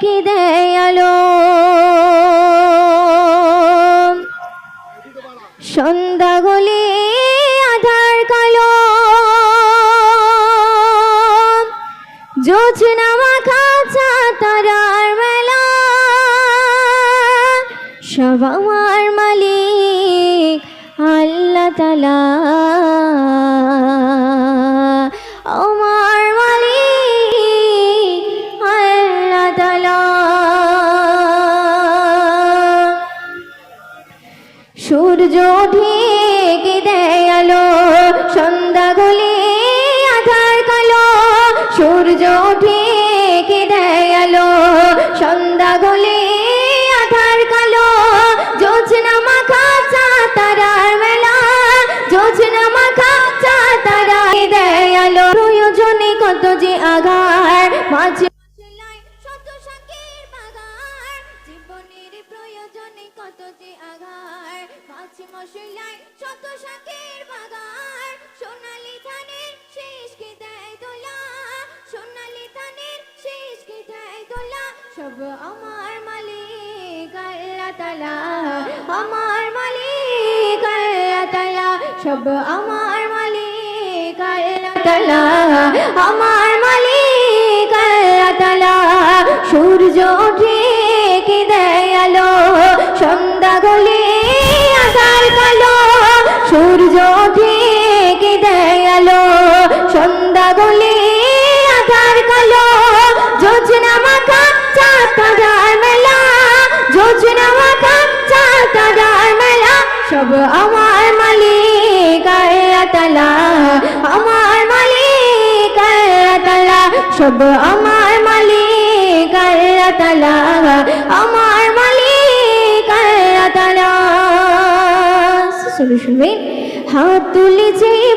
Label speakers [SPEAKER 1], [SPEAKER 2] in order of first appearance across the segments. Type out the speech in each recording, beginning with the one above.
[SPEAKER 1] কি দেয়ালো। সন্ধ্যা গলে আধার কালো। জোছনা মাখা তারার মেলা। সব আমার মালিক আল্লাহ তালা সূর্য ঢেকে দেয় আলো, সন্ধ্যা গলে আধার কালো, সূর্য ঢেকে দেয় আলো, সন্ধ্যা গলে আধার কালো জোছনা মাখা চা তারার মেলা জোছনা মাখা চা তারা দেয় আলো। প্রয়োজনে কত যে আঘার মাঝে মাছ মশলাই শত শাকের বাগার সোনালি ধানের শেষ কে দেয় সোনালি ধানের শেষ কে দেয় সব আমার মালিক আল্লাহ তালা আমার মালিক আল্লাহ তালা সব আমার মালিক আল্লাহ তালা আমার সব আমার মালিক আল্লাহ। তালা আমার মালিক সব আমার মালিক আমার মালিক শুনে শুনবেন? হাত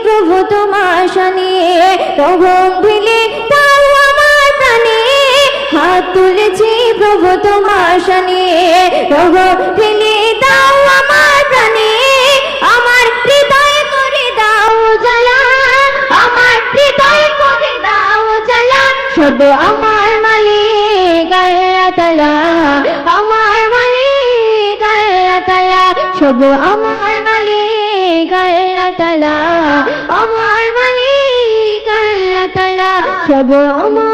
[SPEAKER 1] প্রভু তোমার শানে প্রভম ভিলে তাও আমার প্রাণে। হাত প্রভু তোমার শানে প্রভম ভিলে তাও আমার সব আমার মালিক আল্লাহ আমার মালিক আল্লাহ তালা। সব আমার মালিক আল্লাহ আমার মালিক আল্লাহ তালা। সব আমার